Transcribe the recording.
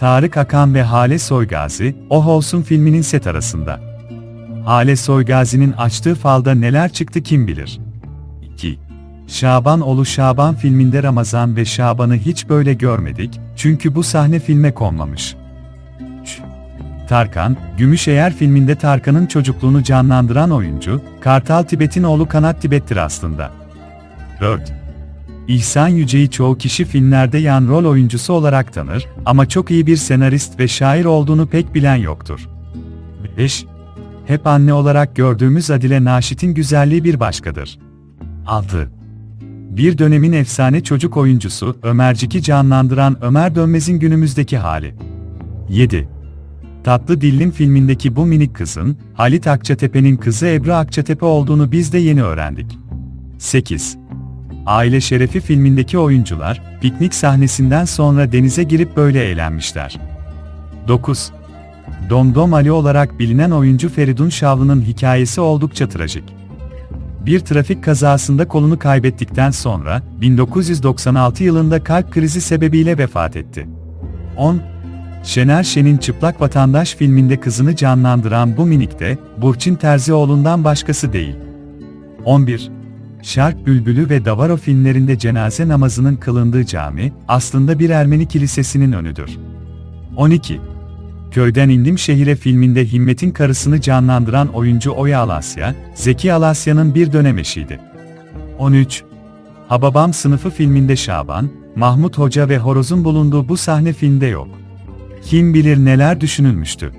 Tarık Akan ve Hale Soygazi, Oh Olsun filminin set arasında. Hale Soygazi'nin açtığı falda neler çıktı kim bilir. 2. Şabanoğlu Şaban filminde Ramazan ve Şaban'ı hiç böyle görmedik, çünkü bu sahne filme konmamış. 3. Tarkan, Gümüşeğer filminde Tarkan'ın çocukluğunu canlandıran oyuncu, Kartal Tibet'in oğlu Kanat Tibet'tir aslında. 4. İhsan Yüce'yi çoğu kişi filmlerde yan rol oyuncusu olarak tanır ama çok iyi bir senarist ve şair olduğunu pek bilen yoktur. 5. Hep anne olarak gördüğümüz Adile Naşit'in güzelliği bir başkadır. 6. Bir dönemin efsane çocuk oyuncusu Ömercik'i canlandıran Ömer Dönmez'in günümüzdeki hali. 7. Tatlı Dillim filmindeki bu minik kızın, Halit Akçatepe'nin kızı Ebru Akçatepe olduğunu biz de yeni öğrendik. 8. Aile Şerefi filmindeki oyuncular, piknik sahnesinden sonra denize girip böyle eğlenmişler. 9. Domdom Ali olarak bilinen oyuncu Feridun Şavlı'nın hikayesi oldukça trajik. Bir trafik kazasında kolunu kaybettikten sonra, 1996 yılında kalp krizi sebebiyle vefat etti. 10. Şener Şen'in Çıplak Vatandaş filminde kızını canlandıran bu minik de, Burçin Terzioğlu'ndan başkası değil. 11. Şark Bülbülü ve Davaro filmlerinde cenaze namazının kılındığı cami, aslında bir Ermeni kilisesinin önüdür. 12. Köyden indim şehire filminde Himmet'in karısını canlandıran oyuncu Oya Alasya, Zeki Alasya'nın bir dönem eşiydi. 13. Hababam sınıfı filminde Şaban, Mahmut Hoca ve Horoz'un bulunduğu bu sahne filmde yok. Kim bilir neler düşünülmüştü.